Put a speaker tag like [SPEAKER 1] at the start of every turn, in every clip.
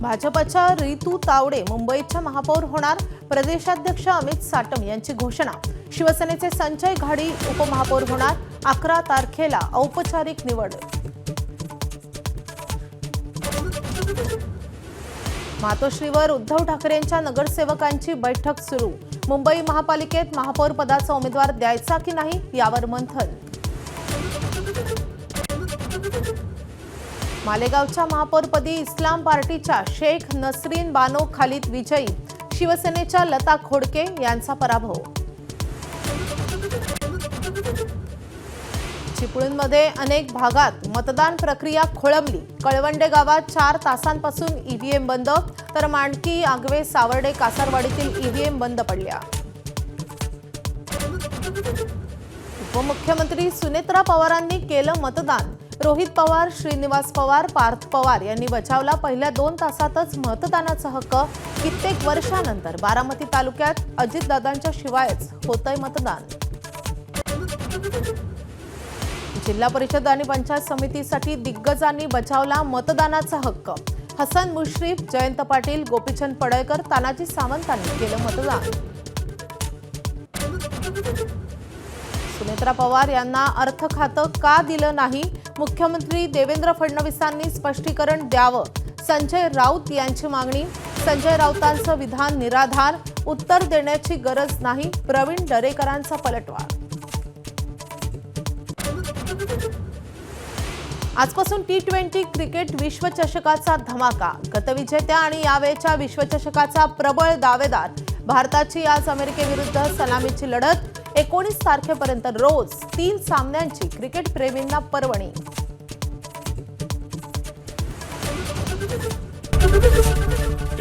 [SPEAKER 1] भाजपच्या रितू तावडे मुंबईच्या महापौर होणार प्रदेशाध्यक्ष अमित साटम यांची घोषणा. शिवसेनेचे संजय घाडी उपमहापौर होणार अकरा तारखेला औपचारिक निवड. मातोश्रीवर उद्धव ठाकरेंच्या नगरसेवकांची बैठक सुरू. मुंबई महापालिकेत महापौर पदाचा उमेदवार द्यायचा की नाही यावर मंथन. मालेगावच्या महापौरपदी इस्लाम पार्टीच्या शेख नसरीन बानो खालिद विजयी शिवसेनेच्या लता खोडके यांचा पराभव. चिपळूणमध्ये अनेक भागात मतदान प्रक्रिया खोळंबली. कळवंडे गावात चार तासांपासून ईव्हीएम बंद तर मांडकी आगवे सावर्डे कासारवाडीतील ईव्हीएम बंद पडल्या. उपमुख्यमंत्री सुनेत्रा पवारांनी केलं मतदान. रोहित पवार श्रीनिवास पवार पार्थ पवार यांनी बचावला. पहिल्या दोन तासातच मतदानाचा हक्क कित्येक वर्षानंतर बारामती तालुक्यात अजितदादांच्या शिवायच होतंय मतदान. जिल्हा परिषद आणि पंचायत समितीसाठी दिग्गजांनी बचावला मतदानाचा हक्क. हसन मुश्रीफ जयंत पाटील गोपीचंद पडळकर तानाजी सावंतांनी केलं मतदान. सुनेत्रा पवार यांना अर्थ खातं का दिलं नाही? मुख्यमंत्री देवेंद्र फडणवीसांनी स्पष्टीकरण द्यावं. संजय राऊत यांची मागणी. संजय राऊतांचं विधान निराधार उत्तर देण्याची गरज नाही प्रवीण दरेकरांचा पलटवार. आजपासून टी ट्वेंटी क्रिकेट विश्वचषकाचा धमाका. गतविजेत्या आणि यावेळच्या विश्वचषकाचा प्रबळ दावेदार. भारताची आज अमेरिकेविरुद्ध सलामीची लढत. एकोणीस तारखेपर्यंत रोज तीन सामन्यांची क्रिकेट प्रेमींना पर्वणी.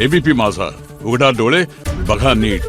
[SPEAKER 2] एबीपी माझा. उघडा डोळे बघा नीट.